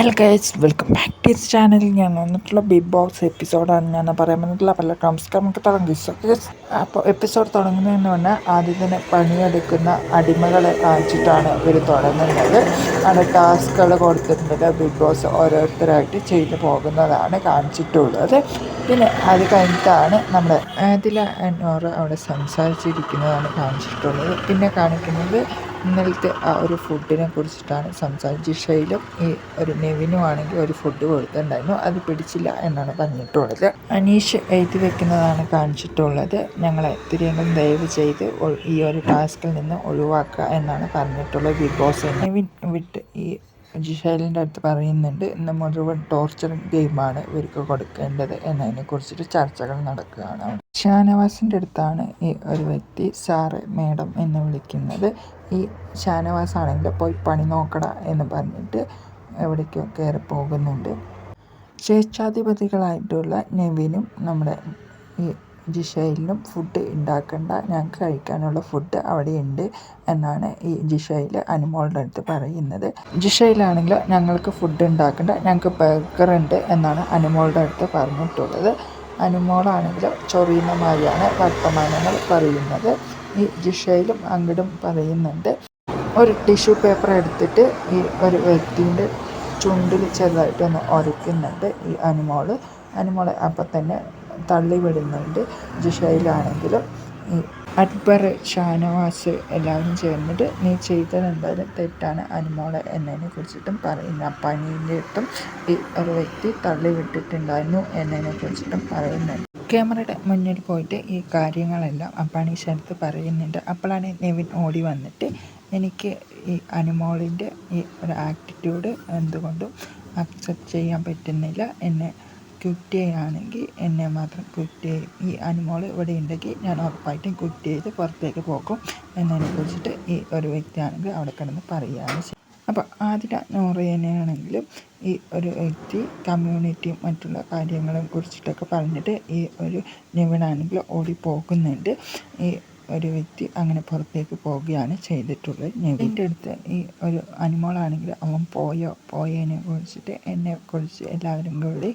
Hello guys welcome back to this channel ഞാൻ വന്നിട്ടുള്ള big boss എപ്പിസോഡാണ് ഞാൻ പറയാൻ വന്നിട്ടുള്ള പല നമസ്കാരം നമുക്ക് തുടങ്ങി. അപ്പോൾ എപ്പിസോഡ് തുടങ്ങുന്നതെന്ന് പറഞ്ഞാൽ ആദ്യം തന്നെ പണിയെടുക്കുന്ന അടിമകളെ കാണിച്ചിട്ടാണ് ഇവർ തുടങ്ങുന്നത്. അവിടെ ടാസ്കുകൾ കൊടുത്തിട്ടുണ്ട് ബിഗ് ബോസ് ഓരോരുത്തരായിട്ട് ചെയ്തു പോകുന്നതാണ് കാണിച്ചിട്ടുള്ളത്. പിന്നെ അത് കഴിഞ്ഞിട്ടാണ് നമ്മുടെ അതില എന്നോറ് അവിടെ സംസാരിച്ചിരിക്കുന്നതാണ് കാണിച്ചിട്ടുള്ളത്. പിന്നെ കാണിക്കുന്നത് ഇന്നലത്തെ ആ ഒരു ഫുഡിനെ കുറിച്ചിട്ടാണ് സംസാരിച്ചത്. ജിഷയിലും ഈ ഒരു നെവിനും ആണെങ്കിൽ ഒരു ഫുഡ് കൊടുത്തിട്ടുണ്ടായിരുന്നു. അത് പിടിച്ചില്ല എന്നാണ് പറഞ്ഞിട്ടുള്ളത്. അനീഷ് എഴുതി വെക്കുന്നതാണ് കാണിച്ചിട്ടുള്ളത്. ഞങ്ങളെ തിരിയെങ്കിലും ദയവ് ചെയ്ത് ഈ ഒരു ടാസ്കിൽ നിന്ന് ഒഴിവാക്കുക എന്നാണ് പറഞ്ഞിട്ടുള്ളത്. ബിഗ് ബോസ് നെവിൻ വിട്ട് ഈ ജിഷൈലിന്റെ അടുത്ത് പറയുന്നുണ്ട് ഇന്ന് മുഴുവൻ ടോർച്ചർ ഗെയിമാണ് ഇവർക്ക് കൊടുക്കേണ്ടത് എന്നതിനെ കുറിച്ചിട്ട് ചർച്ചകൾ നടക്കുകയാണ്. ഷാനവാസിന്റെ അടുത്താണ് ഈ ഒരു വ്യക്തി സാറ് മേഡം എന്ന് വിളിക്കുന്നത്. ഈ ഷാനവാസ് ആണെങ്കിൽ പോയി പണി നോക്കട എന്ന് പറഞ്ഞിട്ട് എവിടേക്കോ കയറി പോകുന്നുണ്ട്. സ്വേച്ഛാധിപതികളായിട്ടുള്ള നെവിനും നമ്മുടെ ഈ ജിഷയിലിനും ഫുഡ് ഉണ്ടാക്കണ്ട ഞങ്ങൾക്ക് കഴിക്കാനുള്ള ഫുഡ് അവിടെ ഉണ്ട് എന്നാണ് ഈ ജിഷയിൽ അനുമോളുടെ അടുത്ത് പറയുന്നത്. ജിഷയിലാണെങ്കിൽ ഞങ്ങൾക്ക് ഫുഡ് ഉണ്ടാക്കണ്ട ഞങ്ങൾക്ക് ബർഗർ ഉണ്ട് എന്നാണ് അനുമോളുടെ അടുത്ത് പറഞ്ഞിട്ടുള്ളത്. അനുമോളാണെങ്കിൽ ചൊറിയുന്ന മാതിരിയാണ് വർത്തമാനങ്ങൾ പറയുന്നത്. ഈ ജിഷയിലും അങ്ങടും പറയുന്നുണ്ട്. ഒരു ടിഷ്യൂ പേപ്പർ എടുത്തിട്ട് ഈ ഒരു വ്യക്തിന്റെ ചുണ്ടിൽ ചെറുതായിട്ടൊന്ന് ഉരയ്ക്കുന്നുണ്ട് ഈ അനുമോൾ. അനുമോളെ അപ്പം തന്നെ തള്ളി വിടുന്നുണ്ട് ജിഷയിലാണെങ്കിലും അക്ബർ ഷാനവാസ് എല്ലാവരും ചേർന്നിട്ട് നീ ചെയ്തത് എന്തായാലും തെറ്റാണ് അനുമോളെ എന്നതിനെ കുറിച്ചിട്ടും പറയുന്ന. പണീന്റെ അടുത്തും ഈ ഒരു വ്യക്തി തള്ളി വിട്ടിട്ടുണ്ടായിരുന്നു എന്നതിനെ കുറിച്ചിട്ടും പറയുന്നുണ്ട് ക്യാമറയുടെ മുന്നിൽ പോയിട്ട് ഈ കാര്യങ്ങളെല്ലാം അപ്പാണീശടുത്ത് പറയുന്നുണ്ട്. അപ്പോഴാണ് നെവിൻ ഓടി വന്നിട്ട് എനിക്ക് ഈ അനുമോളിന്റെ ഈ ഒരു ആറ്റിറ്റ്യൂഡ് എന്തുകൊണ്ടും അക്സെപ്റ്റ് ചെയ്യാൻ പറ്റുന്നില്ല എന്നെ ക്വിറ്റ് ചെയ്യുകയാണെങ്കിൽ എന്നെ മാത്രം ക്വിറ്റ് ചെയ്യും ഈ അനുമോൾ ഇവിടെ ഉണ്ടെങ്കിൽ ഞാൻ ഉറപ്പായിട്ടും ക്വിറ്റ് ചെയ്ത് പുറത്തേക്ക് പോകും എന്നതിനെ കുറിച്ചിട്ട് ഈ ഒരു വ്യക്തിയാണെങ്കിൽ അവിടെ കിടന്ന് പറയുകയാണ് അപ്പോൾ ആതിര നൂറേനെയാണെങ്കിലും ഈ ഒരു വ്യക്തി കമ്മ്യൂണിറ്റിയും മറ്റുള്ള കാര്യങ്ങളെ കുറിച്ചിട്ടൊക്കെ പറഞ്ഞിട്ട് ഈ ഒരു നിവിനാണെങ്കിൽ ഓടി പോകുന്നുണ്ട്. ഈ ഒരു വ്യക്തി അങ്ങനെ പുറത്തേക്ക് പോവുകയാണ് ചെയ്തിട്ടുള്ളത്. നെവിന്റെ അടുത്ത് ഈ ഒരു അനിമോളാണെങ്കിൽ അവൻ പോയോ? പോയതിനെ കുറിച്ചിട്ട് എന്നെ കുറിച്ച് എല്ലാവരും കൂടി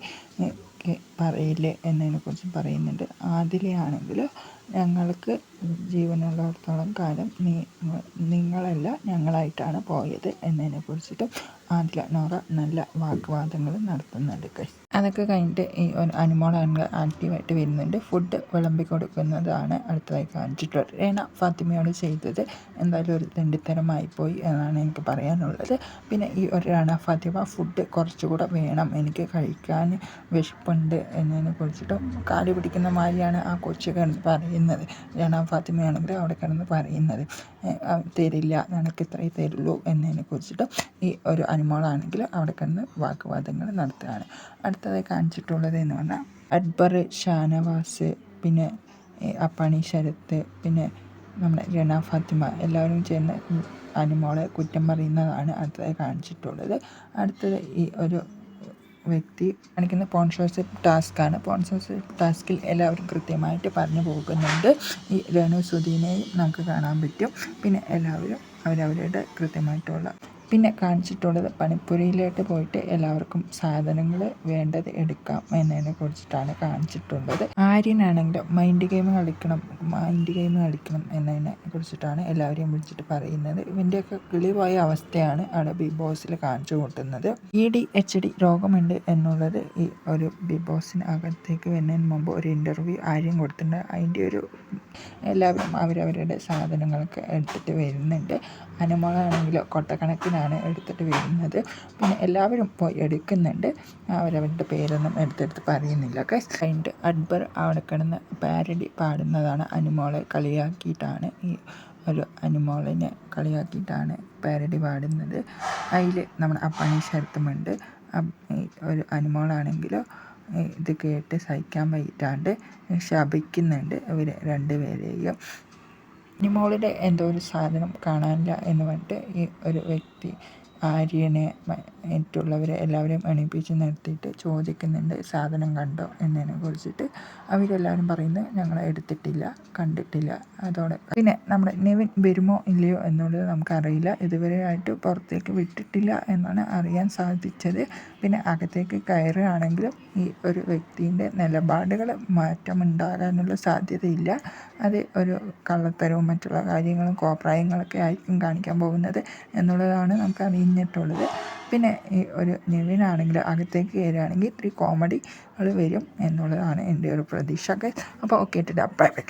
പറയില്ലേ എന്നതിനെക്കുറിച്ച് പറയുന്നുണ്ട്. ആദിലയാണെങ്കിൽ ഞങ്ങൾക്ക് ജീവനുള്ളിടത്തോളം കാലം നീ നിങ്ങളല്ല ഞങ്ങളായിട്ടാണ് പോയത് എന്നതിനെ കുറിച്ചിട്ടും ആദില നോറ നല്ല വാഗ്വാദങ്ങൾ നടത്തുന്നുണ്ട്. അതൊക്കെ കഴിഞ്ഞിട്ട് ഈ അനുമോളാണെങ്കിൽ ആക്റ്റീവായിട്ട് വരുന്നുണ്ട്. ഫുഡ് വിളമ്പി കൊടുക്കുന്നതാണ് അടുത്തതായി കാണിച്ചിട്ടുള്ളത്. രേണ ഫാത്തിമയോട് ചെയ്തത് എന്തായാലും ഒരു തെണ്ടിത്തരമായി പോയി എന്നാണ് എനിക്ക് പറയാനുള്ളത്. പിന്നെ ഈ ഒരു റാണ ഫാത്തിമ ഫുഡ് കുറച്ചുകൂടെ വേണം. എനിക്ക് കഴിക്കാൻ വിശപ്പുണ്ട് എന്നതിനെ കുറിച്ചിട്ട് കാൽ പിടിക്കുന്ന മാതിരിയാണ് ആ കൊച്ചു കിടന്ന് പറയുന്നത്. റാണ ഫാത്തിമയാണെങ്കിൽ അവിടെ കിടന്ന് പറയുന്നത്. തരില്ല. നിനക്ക് ഇത്രയേ തരുള്ളൂ എന്നതിനെ കുറിച്ചിട്ട് ഈ ഒരു അനുമോളാണെങ്കിൽ അവിടെ കിടന്ന് വാക്വാദങ്ങൾ നടത്തുകയാണ്. അടുത്തതായി കാണിച്ചിട്ടുള്ളത് എന്ന് പറഞ്ഞാൽ അക്ബർ ഷാനവാസ് പിന്നെ അപ്പാണി ശരത്ത് പിന്നെ നമ്മുടെ രണ ഫാത്തിമ എല്ലാവരും ചേർന്ന് അനുമോളെ കുറ്റം പറയുന്നതാണ് അടുത്തതായി കാണിച്ചിട്ടുള്ളത്. അടുത്തത് ഈ ഒരു വ്യക്തി കാണിക്കുന്ന സ്പോൺസർഷിപ്പ് ടാസ്ക്കാണ് സ്പോൺസർഷിപ്പ് ടാസ്കിൽ എല്ലാവരും കൃത്യമായിട്ട് പറഞ്ഞു പോകുന്നുണ്ട്. ഈ രേണു സുധീനെയും നമുക്ക് കാണാൻ പറ്റും. പിന്നെ എല്ലാവരും അവരവരുടെ കൃത്യമായിട്ടുള്ള പിന്നെ കാണിച്ചിട്ടുള്ളത് പണിപ്പുരയിലോട്ട് പോയിട്ട് എല്ലാവർക്കും സാധനങ്ങൾ വേണ്ടത് എടുക്കാം എന്നതിനെ കുറിച്ചിട്ടാണ് കാണിച്ചിട്ടുള്ളത്. ആര്യനാണെങ്കിലും മൈൻഡ് ഗെയിം കളിക്കണം മൈൻഡ് ഗെയിം കളിക്കണം എന്നതിനെ കുറിച്ചിട്ടാണ് എല്ലാവരെയും വിളിച്ചിട്ട് പറയുന്നത്. ഇവന്റെയൊക്കെ കിളിവായ അവസ്ഥയാണ് അവിടെ ബിഗ് ബോസിൽ കാണിച്ചു കൂട്ടുന്നത്. ഇ ഡി എച്ച് ഡി രോഗമുണ്ട് എന്നുള്ളത് ഈ ഒരു ബിഗ് ബോസിന് അകത്തേക്ക് വരുന്നതിന് മുമ്പ് ഒരു ഇന്റർവ്യൂ ആര്യം കൊടുത്തിട്ടുണ്ട്. അതിന്റെ ഒരു എല്ലാവരും അവരവരുടെ സാധനങ്ങളൊക്കെ എടുത്തിട്ട് വരുന്നുണ്ട്. അനുമോളാണെങ്കിലോ കൊട്ടക്കണക്കിനാണ് എടുത്തിട്ട് വരുന്നത്. പിന്നെ എല്ലാവരും പോയി എടുക്കുന്നുണ്ട്. അവരവരുടെ പേരൊന്നും എടുത്തെടുത്ത് പറയുന്നില്ല ഗൈസ് കഴിഞ്ഞിട്ട് അക്ബർ അവിടെ കിടന്ന് പാരഡി പാടുന്നതാണ്. അനുമോളെ കളിയാക്കിയിട്ടാണ് ഈ ഒരു അനുമോളിനെ കളിയാക്കിയിട്ടാണ് പാരഡി പാടുന്നത്. അതിൽ നമ്മൾ അപ്പണി ശരത്തുമുണ്ട്. ഒരു അനുമോളാണെങ്കിലോ ഇത് കേട്ട് സഹിക്കാൻ വയ്യാണ്ട് ശപിക്കുന്നുണ്ട് ഇവർ രണ്ടുപേരെയും. നിമോളുടെ എന്തോ ഒരു സാധനം കാണാനില്ല എന്ന് പറഞ്ഞിട്ട് ഈ ഒരു വ്യക്തി ആര്യനെ മറ്റുള്ളവരെ എല്ലാവരെയും എണീപ്പിച്ച് നിർത്തിയിട്ട് ചോദിക്കുന്നുണ്ട് സാധനം കണ്ടോ? എന്നതിനെ കുറിച്ചിട്ട്. അവരെല്ലാവരും പറയുന്നത് ഞങ്ങൾ എടുത്തിട്ടില്ല കണ്ടിട്ടില്ല. അതോടെ പിന്നെ നമ്മുടെ നിവിൻ വരുമോ ഇല്ലയോ എന്നുള്ളത് നമുക്കറിയില്ല. ഇതുവരെയായിട്ട് പുറത്തേക്ക് വിട്ടിട്ടില്ല എന്നാണ് അറിയാൻ സാധിച്ചത്. പിന്നെ അകത്തേക്ക് കയറുകയാണെങ്കിലും ഈ ഒരു വ്യക്തിന്റെ നിലപാടുകൾ മാറ്റമുണ്ടാകാനുള്ള സാധ്യതയില്ല. അത് ഒരു കള്ളത്തരവും മറ്റുള്ള കാര്യങ്ങളും കോപ്രായങ്ങളൊക്കെ ആയിരിക്കും കാണിക്കാൻ പോകുന്നത് എന്നുള്ളതാണ് നമുക്ക് അറിഞ്ഞിട്ടുള്ളത് പിന്നെ ഈ ഒരു നിവിനാണെങ്കിൽ അകത്തേക്ക് കയറുകയാണെങ്കിൽ ഇത്തിരി കോമഡികൾ വരും എന്നുള്ളതാണ് എന്റെ ഒരു പ്രതീക്ഷ ഒക്കെ അപ്പോൾ ഓക്കെ ഇട്ടിട്ട് ബൈ ബൈ